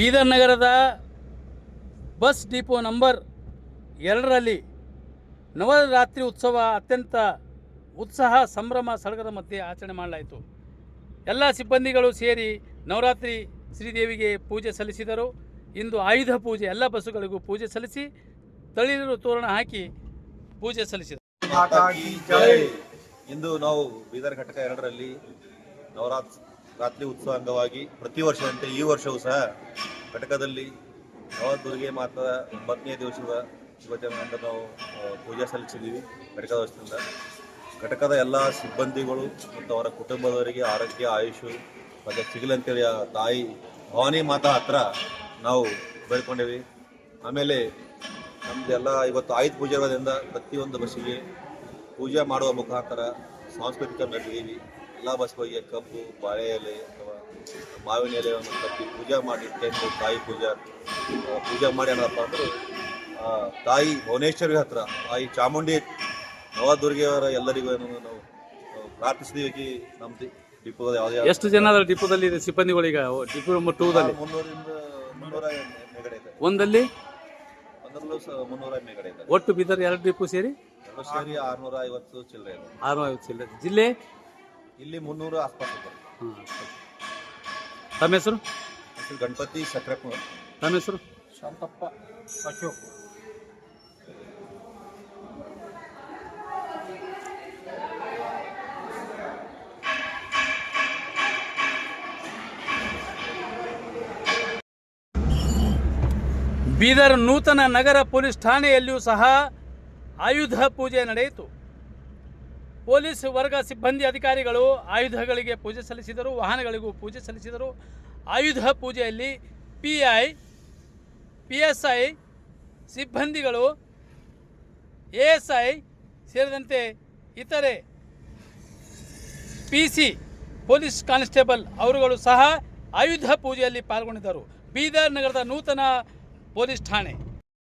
ಬೀದರ್ ನಗರದ bus depot number ಎರಡರಲ್ಲಿ ನವರಾತ್ರಿ ಉತ್ಸವ ಅತ್ಯಂತ ಉತ್ಸಾಹ, ಸಂಭ್ರಮ, ಸಡಗರ ಮಧ್ಯೆ ಆಚರಣೆ ಮಾಡಲಾಯಿತು. ಎಲ್ಲ ಸಿಬ್ಬಂದಿಗಳು ಸೇರಿ ನವರಾತ್ರಿ ಶ್ರೀದೇವಿಗೆ ಪೂಜೆ ಸಲ್ಲಿಸಿದರು. ಇಂದು ಆಯುಧ ಪೂಜೆ, ಎಲ್ಲ ಬಸ್ಸುಗಳಿಗೂ ಪೂಜೆ ಸಲ್ಲಿಸಿ ತಳಿರು ತೋರಣ ಹಾಕಿ ಪೂಜೆ ಸಲ್ಲಿಸಿದರು. ಇಂದು ನಾವು ಬೀದರ್ ಘಟಕ ಎರಡರಲ್ಲಿ ನವರಾತ್ರಿ, ರಾತ್ರಿ ಉತ್ಸವ ಅಂಗವಾಗಿ ಪ್ರತಿ ವರ್ಷದಂತೆ ಈ ವರ್ಷವೂ ಸಹ ಘಟಕದಲ್ಲಿ ನವದುರ್ಗೆ ಮಾತಾ ಒಂಬತ್ತನೇ ದಿವಸದ ಇವತ್ತಿನ ನಾವು ಪೂಜೆ ಸಲ್ಲಿಸಿದ್ದೀವಿ ಘಟಕದ ವಶದಿಂದ ಘಟಕದ ಎಲ್ಲ ಸಿಬ್ಬಂದಿಗಳು ಮತ್ತು ಅವರ ಕುಟುಂಬದವರಿಗೆ ಆರೋಗ್ಯ, ಆಯುಷು ಮತ್ತು ಸಿಗಲಂತೇಳಿ ತಾಯಿ ಭವಾನಿ ಮಾತಾ ಹತ್ರ ನಾವು ಬೇಡ್ಕೊಂಡೇವಿ ಆಮೇಲೆ ನಮ್ದೆಲ್ಲ ಇವತ್ತು ಆಯುಧ ಪೂಜೆ ಇರೋದ್ರಿಂದ ಪ್ರತಿಯೊಂದು ಬಸ್ಸಿಗೆ ಪೂಜೆ ಮಾಡುವ ಮುಖಾಂತರ ಸಾಂಸ್ಕೃತಿಕ ಮೆರವಣಿಗೆ ಎಲ್ಲ ಬಸವಯ್ಯ ಕಬ್ಬು ಬಾಳೆ ಎಲೆ ಅಥವಾ ಮಾವಿನ ಎಲೆಯನ್ನು ಕಟ್ಟಿ ಪೂಜೆ ಮಾಡಿ ಟೆಂಟು ತಾಯಿ ಪೂಜೆ ಪೂಜೆ ಮಾಡಿ ಏನಪ್ಪ ಅಂದ್ರೆ ತಾಯಿ ಭುವನೇಶ್ವರಿ ಹತ್ರ ತಾಯಿ ಚಾಮುಂಡಿ ನವದುರ್ಗೆಯವರ ಎಲ್ಲರಿಗೂ ನಾವು ಪ್ರಾರ್ಥಿಸಿದೀವಿ ಕಿ ನಮ್ಮ ಡಿಪೋದ ಯಾವುದೇ ಎಷ್ಟು ಜನ ಅದರ ಡಿಪೋದಲ್ಲಿ ಇದೆ ಸಿಬ್ಬಂದಿಗಳೀಗ ಡಿಪೋ ನಂಬರ್ ಟೂದಲ್ಲಿ ಮುನ್ನೂರಿಂದ ಮುನ್ನೂರ ಮೇಗಡೆ ಇದೆ. ಒಂದಲ್ಲಿ? ಒಂದರಲ್ಲೂ ಸಹ ಮುನ್ನೂರ ಮೇಗಡೆ ಇದೆ. ಒಟ್ಟು ಬಿದ್ದರೆ ಎರಡು ಡಿಪೋ ಸೇರಿ? ಸೇರಿ ಆರುನೂರ ಐವತ್ತು ಚಿಲ್ಲರೆ ಇದೆ. ಆರು ಐವತ್ತು ಚಿಲ್ಲರೆ. ಜಿಲ್ಲೆ? ಇಲ್ಲಿ ಮುನ್ನೂರು ಆಸ್ಪತ್ರೆ. ತಮ್ಮ ಹೆಸರು? ಹೆಸರು ಗಣಪತಿ ಸಕ್ರಪ್ಪ ತಮ್ಮ ಹೆಸರು? ಶಾಂತಪ್ಪ ಅಶೋಕ್. ಬೀದರ್ ನೂತನ ನಗರ ಪೊಲೀಸ್ ಠಾಣೆಯಲ್ಲಿಯೂ ಸಹ ಆಯುಧ ಪೂಜೆ ನಡೆಯಿತು. ಪೊಲೀಸ್ ವರ್ಗ ಸಿಬ್ಬಂದಿ ಅಧಿಕಾರಿಗಳು ಆಯುಧಗಳಿಗೆ ಪೂಜೆ ಸಲ್ಲಿಸಿದರು, ವಾಹನಗಳಿಗೂ ಪೂಜೆ ಸಲ್ಲಿಸಿದರು. ಆಯುಧ ಪೂಜೆಯಲ್ಲಿ P I P S I ಸಿಬ್ಬಂದಿಗಳು ಎ ಎಸ್ ಐ ಸೇರಿದಂತೆ ಇತರೆ ಪಿ ಸಿ ಪೊಲೀಸ್ ಕಾನ್ಸ್ಟೇಬಲ್ ಅವರುಗಳು ಸಹ ಆಯುಧ ಪೂಜೆಯಲ್ಲಿ ಪಾಲ್ಗೊಂಡಿದ್ದರು. ಬೀದರ್ ನಗರದ ನೂತನ ಪೊಲೀಸ್ ಠಾಣೆ.